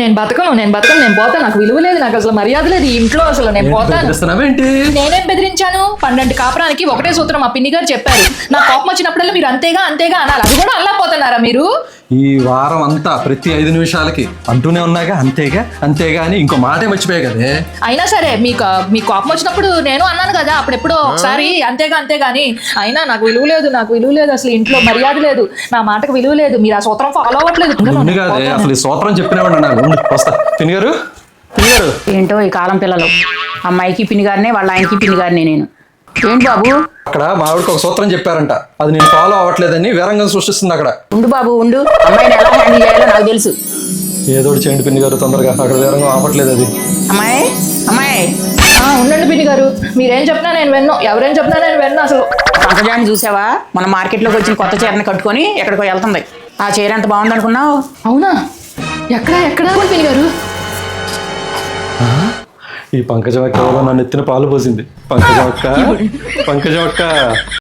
నేను బతకను నేను బతకను నేను పోతాను నాకు విలువ లేదు నాకు అసలు మర్యాద లేదు. ఈ ఇంట్లో అసలు నేను పోతాను. బెదిరిస్తున్నావేంటి నేనేం బెదిరించాను? పన్నెండు కాపురానికి ఒకటే సూత్రం మా పిన్ని గారు చెప్పారు. నా కోపం వచ్చినప్పుడల్లా మీరు అంతేగా అంతేగా అనాలి. అది కూడా అల్లా పోతున్నారా మీరు? ఈ వారం అంతా ప్రతి ఐదు నిమిషాలకి అంటూనే ఉన్నాగా అంతేగా అంతేగా అని ఇంకో మాటే మర్చిపోయా కదే. అయినా సరే మీకు మీ కోపం వచ్చినప్పుడు నేను అన్నాను కదా అప్పుడెప్పుడో ఒకసారి అంతేగా అంతేగాని అయినా నాకు విలువ లేదు నాకు విలువ లేదు అసలు ఇంట్లో మర్యాద లేదు. నా మాటకు విలువ లేదు మీరు ఆ సూత్రం ఫాలో అవ్వట్లేదు. కాదే అసలు ఈ సూత్రం చెప్పినామండి నాకు వస్తా. పిన్ని గారు పిన్ని గారు. ఏంటో ఈ కాలం పిల్లలు. అమ్మాయికి పిన్ని గారినే వాళ్ళ ఆయనకి పిన్ని గారినే నేను. ఏంటి బాబు? అక్కడ మా ఆవిడకి ఒక సూత్రం చెప్పారంట. అది నేను ఫాలో అవ్వట్లేదని వీరంగం సృష్టిస్తుంది అక్కడ. ఉండు బాబు ఉండు. అమ్మాయిని ఎలా హ్యాండిల్ చేయాలో నాకు తెలుసు. ఏదో ఒకటి చేయండి పిన్ని గారు తొందరగా. అక్కడ వీరంగం ఆపట్లేదు అది. అమ్మాయి అమ్మాయి. ఆ, ఉండండి పిన్ని గారు. మీరేం చెప్పినా నేను విన్ను. ఎవరేం చెప్పినా నేను విన్ను అసలు. పంకజాన్ని చూసావా? మన మార్కెట్లోకి వచ్చిన కొత్త చీరని కట్టుకొని ఎక్కడికో వెళ్తుంది. ఆ చీర ఎంత బాగుంది అనుకున్నావు? అవునా? ఎక్కడ ఎక్కడ పిన్ని గారు? ఈ పంకజం అక్క ఎవరో నన్ను ఎత్తిన పాలు పోసింది. పంకజం అక్క పంకజం అక్క